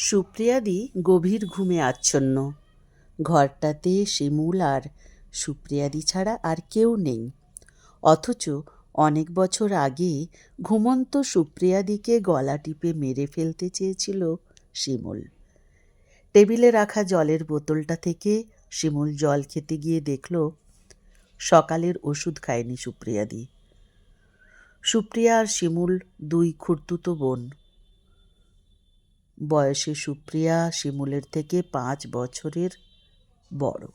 সুপ্রিয়াদি গভীর ঘুমে আচ্ছন্ন। ঘরটাতে শিমুল আর সুপ্রিয়াদি ছাড়া আর কেউ নেই। অথচ অনেক বছর আগে ঘুমন্ত সুপ্রিয়াদিকে গলা টিপে মেরে ফেলতে চেয়েছিল শিমুল। টেবিলে রাখা জলের বোতলটা থেকে শিমুল জল খেতে গিয়ে দেখল, সকালের ওষুধ খায়নি সুপ্রিয়াদি। সুপ্রিয়া আর শিমুল দুই খুড়তুতো বোন। বয়সে সুপ্রিয়া শিমুলের থেকে পাঁচ বছরের বড়।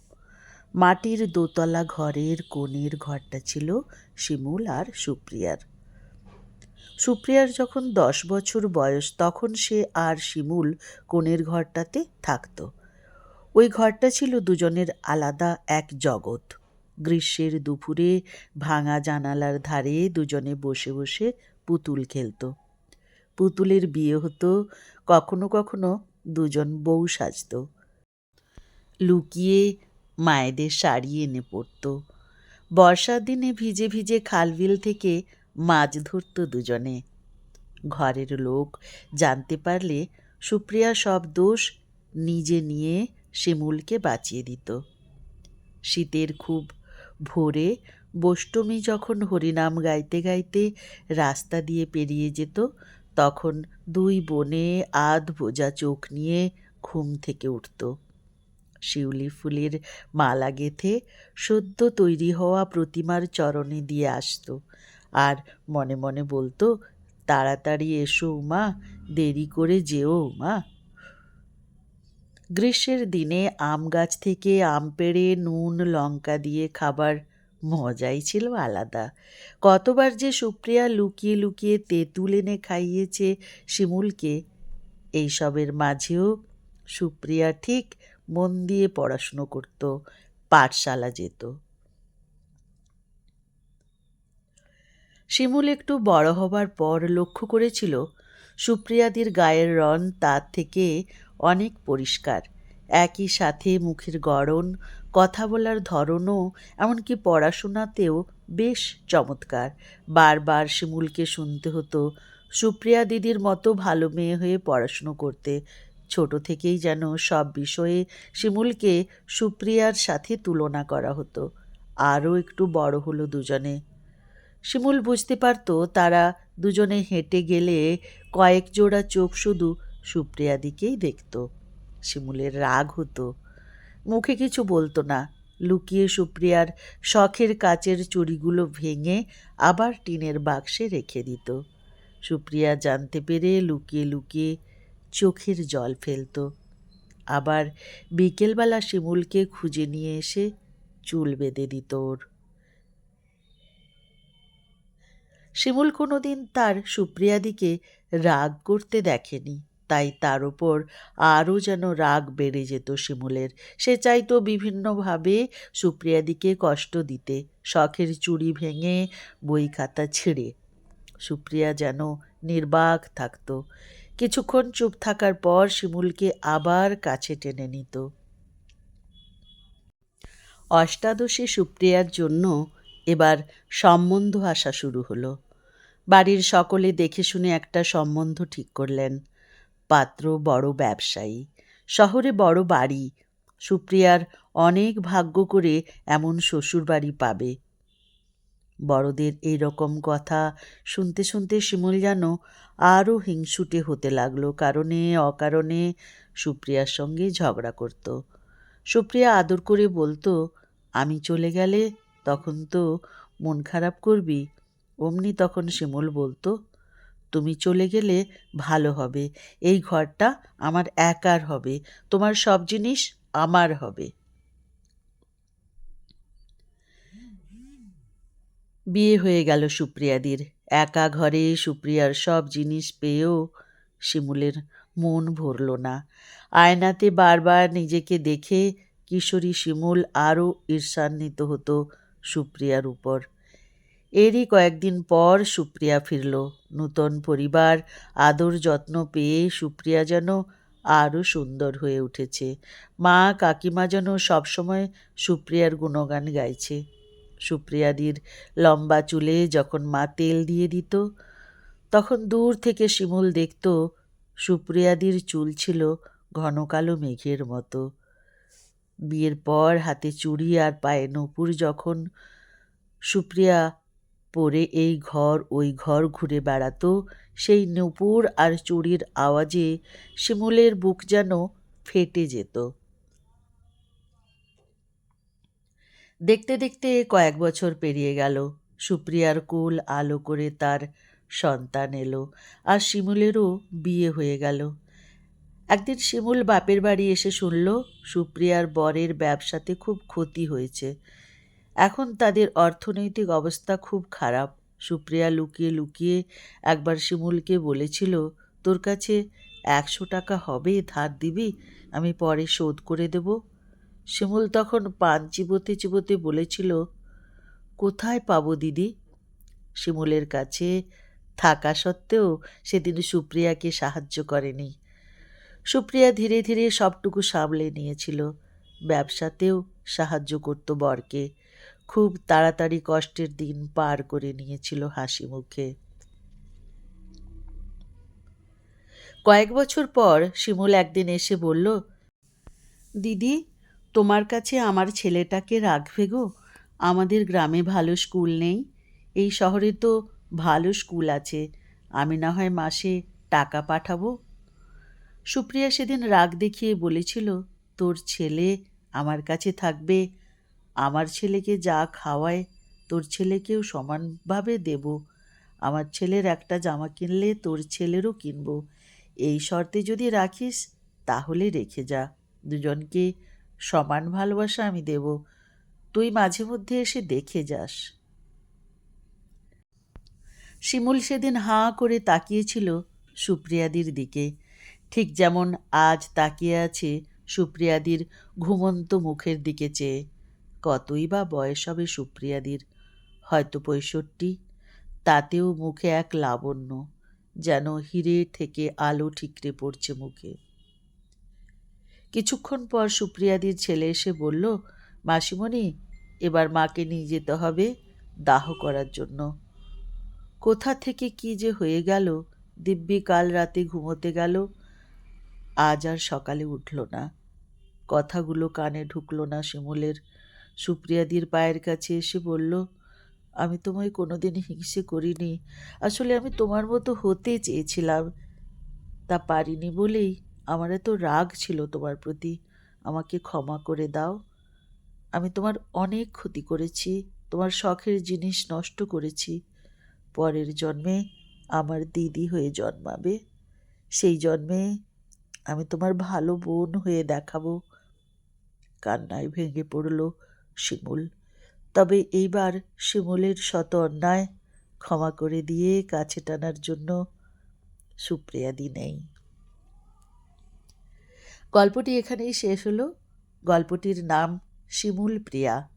মাটির দোতলা ঘরের কোণের ঘরটা ছিল শিমুল আর সুপ্রিয়ার। সুপ্রিয়ার যখন দশ বছর বয়স, তখন সে আর শিমুল কোণের ঘরটাতে থাকতো। ওই ঘরটা ছিল দুজনের আলাদা এক জগৎ। গ্রীষ্মের দুপুরে ভাঙা জানালার ধারে দুজনে বসে বসে পুতুল খেলতো। পুতুলের বিয়ে হতো, কখনো কখনো দুজন বউ সাজতো। লুকিয়ে মায়েদের শাড়ি এনে পড়তো বর্ষার দিনে ভিজে ভিজে খালবিল থেকে মাছ ধরতো দুজনে। ঘরের লোক জানতে পারলে সুপ্রিয়া সব দোষ নিজে নিয়ে শিমুলকে বাঁচিয়ে দিত। শীতের খুব ভোরে বষ্টমী যখন হরিনাম গাইতে গাইতে রাস্তা দিয়ে পেরিয়ে যেত তখন দুই বোনে আধ বোঝা চোখ নিয়ে ঘুম থেকে উঠত। শিউলি ফুলের মালা গেথে সদ্য তৈরি হওয়া প্রতিমার চরণে দিয়ে আসতো আর মনে মনে বলতো, তাড়াতাড়ি এসো উমা, দেরি করে যেও উমা। গ্রীষ্মের দিনে আম গাছ থেকে আম পেড়ে নুন, লঙ্কা দিয়ে খাবার মজাই ছিল আলাদা। কতবার যে সুপ্রিয়া লুকিয়ে লুকিয়ে তেঁতুল এনে খাইয়েছে শিমুলকে, এইসবের মাঝেও সুপ্রিয়া ঠিক মন দিয়ে পড়াশুনো করত, পাঠশালা যেত। শিমুল একটু বড় হবার পর লক্ষ্য করেছিল সুপ্রিয়াদির গায়ের রং তার থেকে অনেক পরিষ্কার। একই সাথে মুখের গড়ন, কথা বলার ধরনও, এমনকি পড়াশোনাতেও বেশ চমৎকার। বারবার শিমুলকে শুনতে হতো, সুপ্রিয়া দিদির মতো ভালো মেয়ে হয়ে পড়াশুনো করতে। ছোট থেকেই যেন সব বিষয়ে শিমুলকে সুপ্রিয়ার সাথে তুলনা করা হতো। আরও একটু বড় হলো দুজনে। শিমুল বুঝতে পারত, তারা দুজনে হেঁটে গেলে কয়েক জোড়া চোখ শুধু সুপ্রিয়া দিকেই দেখত। শিমুলের রাগ হতো। মুখে কিছু বলতো না। লুকিয়ে সুপ্রিয়ার শখের কাচের চুড়িগুলো ভেঙে আবার টিনের বাক্সে রেখে দিত। সুপ্রিয়া জানতে পেরে লুকিয়ে লুকিয়ে চোখের জল ফেলত। আবার বিকেলবেলা শিমুলকে খুঁজে নিয়ে এসে চুল বেঁধে দিত ওর। শিমুল কোনোদিন তার সুপ্রিয়াদিকে রাগ করতে দেখেনি। তাই তার ওপর আরও যেন রাগ বেড়ে যেত শিমুলের। সে চাইতো বিভিন্নভাবে সুপ্রিয়াদিকে কষ্ট দিতে, শখের চুড়ি ভেঙে বই খাতা ছিঁড়ে। সুপ্রিয়া যেন নির্বাক থাকত। কিছুক্ষণ চুপ থাকার পর শিমুলকে আবার কাছে টেনে নিত। অষ্টাদশী সুপ্রিয়ার জন্য এবার সম্বন্ধ আসা শুরু হলো। বাড়ির সকলে দেখে শুনে একটা সম্বন্ধ ঠিক করলেন। পাত্র বড় ব্যবসায়ী। শহরে বড় বাড়ি। সুপ্রিয়ার অনেক ভাগ্য করে এমন শ্বশুর বাড়ি পাবে। বড়দের এই রকম কথা শুনতে শুনতে শিমুল যেন আরও হিংসুটে হতে লাগল, কারণে অকারণে সুপ্রিয়ার সঙ্গে ঝগড়া করত। সুপ্রিয়া আদর করে বলতো, আমি চলে গেলে তখন তো মন খারাপ করবি। অমনি তখন শিমুল বলতো তুমি চলে গেলে ভালো হবে। এই ঘরটা আমার একার হবে। তোমার সব জিনিস আমার হবে। বিয়ে হয়ে গেল সুপ্রিয়াদির। একা ঘরে সুপ্রিয়ার সব জিনিস পেয়েও শিমুলের মন ভরল না। আয়নাতে বারবার নিজেকে দেখে কিশোরী শিমুল আরও ঈর্ষান্বিত হতো সুপ্রিয়ার উপর। এরই কয়েকদিন পর সুপ্রিয়া ফিরল। নূতন পরিবার, আদর যত্ন পেয়ে সুপ্রিয়া যেন আরও সুন্দর হয়ে উঠেছে। মা কাকিমা যেন সবসময় সুপ্রিয়ার গুণগান গাইছে। সুপ্রিয়াদির লম্বা চুলে যখন মা তেল দিয়ে দিত, তখন দূর থেকে শিমুল দেখত সুপ্রিয়াদির চুল ছিল ঘন কালো মেঘের মতো। বিয়ের পর হাতে চুড়ি আর পায়ে নূপুর যখন সুপ্রিয়া পরে এই ঘর ওই ঘর ঘুরে বেড়াতো, সেই নূপুর আর চুড়ির আওয়াজে শিমুলের বুক যেন ফেটে যেত। দেখতে দেখতে কয়েক বছর পেরিয়ে গেল, সুপ্রিয়ার কুল আলো করে তার সন্তান এলো আর শিমুলেরও বিয়ে হয়ে গেল। একদিন শিমুল বাপের বাড়ি এসে শুনল, সুপ্রিয়ার বরের ব্যবসাতে খুব ক্ষতি হয়েছে। এখন তাদের অর্থনৈতিক অবস্থা খুব খারাপ। সুপ্রিয়া লুকিয়ে লুকিয়ে একবার শিমুলকে বলেছিল, তোর কাছে একশো টাকা হবে, ধার দিবি, আমি পরে শোধ করে দেব। শিমুল তখন পান চিবোতে চিবোতে বলেছিল, কোথায় পাবো দিদি? শিমুলের কাছে থাকা সত্ত্বেও সেদিন সুপ্রিয়াকে সাহায্য করেনি। সুপ্রিয়া ধীরে ধীরে সবটুকু সামলে নিয়েছিল। ব্যবসাতেও সাহায্য করত বরকে। খুব তাড়াতাড়ি কষ্টের দিন পার করে নিয়েছিল হাসি মুখে। কয়েক বছর পর শিমুল একদিন এসে বলল, দিদি, তোমার কাছে আমার ছেলেটাকে রাখবে গো। আমাদের গ্রামে ভালো স্কুল নেই। এই শহরে তো ভালো স্কুল আছে। আমি না হয় মাসে টাকা পাঠাবো? সুপ্রিয়া সেদিন রাগ দেখিয়ে বলেছিল, তোর ছেলে আমার কাছে থাকবে আমার ছেলেকে যা খাওয়ায়, তোর ছেলেকেও সমানভাবে দেব। আমার ছেলের একটা জামা কিনলে তোর ছেলেরও কিনবো। এই শর্তে যদি রাখিস, তাহলে রেখে যা। দুজনকে সমান ভালোবাসা আমি দেব। তুই মাঝে মধ্যে এসে দেখে যাস। শিমুল সেদিন হাঁ করে তাকিয়েছিল সুপ্রিয়াদির দিকে। ঠিক যেমন আজ তাকিয়ে আছে সুপ্রিয়াদির ঘুমন্ত মুখের দিকে চেয়ে। কতই বা বয়স হবে সুপ্রিয়াদির? হয়তো পঁয়ষট্টি। তাতেও মুখে এক লাবণ্য, যেন হিরে থেকে আলো ঠিকরে পড়ছে মুখে। কিছুক্ষণ পর সুপ্রিয়াদির ছেলে এসে বলল, মাসিমণি, এবার মাকে নিয়ে যেতে হবে দাহ করার জন্য। কোথা থেকে কি যে হয়ে গেল, দিব্যি কাল রাতে ঘুমোতে গেল, আজ আর সকালে উঠল না। কথাগুলো কানে ঢুকলো না শিমুলের। সুপ্রিয়াদির পায়ের কাছে এসে বলল, আমি তোমায় কোনোদিন হিংসে করিনি। আসলে আমি তোমার মতো হতে চেয়েছিলাম। তা পারিনি বলেই আমার এত রাগ ছিল তোমার প্রতি। আমাকে ক্ষমা করে দাও। আমি তোমার অনেক ক্ষতি করেছি। তোমার শখের জিনিস নষ্ট করেছি। পরের জন্মে আমার দিদি হয়ে জন্মাবে। সেই জন্মে আমি তোমার ভালো বোন হয়ে দেখাবো। কান্নায় ভেঙে পড়ল শিমুল। তবে এইবার শিমুলের শত অন্যায় ক্ষমা করে দিয়ে কাছে টানার জন্য সুপ্রিয়াদি নেই। গল্পটি এখানেই শেষ হলো। গল্পটির নাম শিমুল প্রিয়া।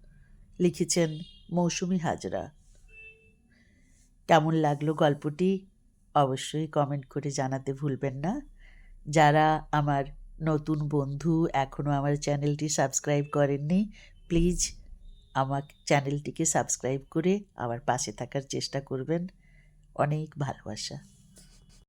লিখেছেন মৌসুমি হাজরা। কেমন লাগল গল্পটি? অবশ্যই কমেন্ট করে জানাতে ভুলবেন না। যারা আমার নতুন বন্ধু এখনও আমার চ্যানেলটি সাবস্ক্রাইব করেননি প্লিজ আমার চ্যানেলটিকে সাবস্ক্রাইব করে আমার পাশে থাকার চেষ্টা করবেন। অনেক ভালোবাসা।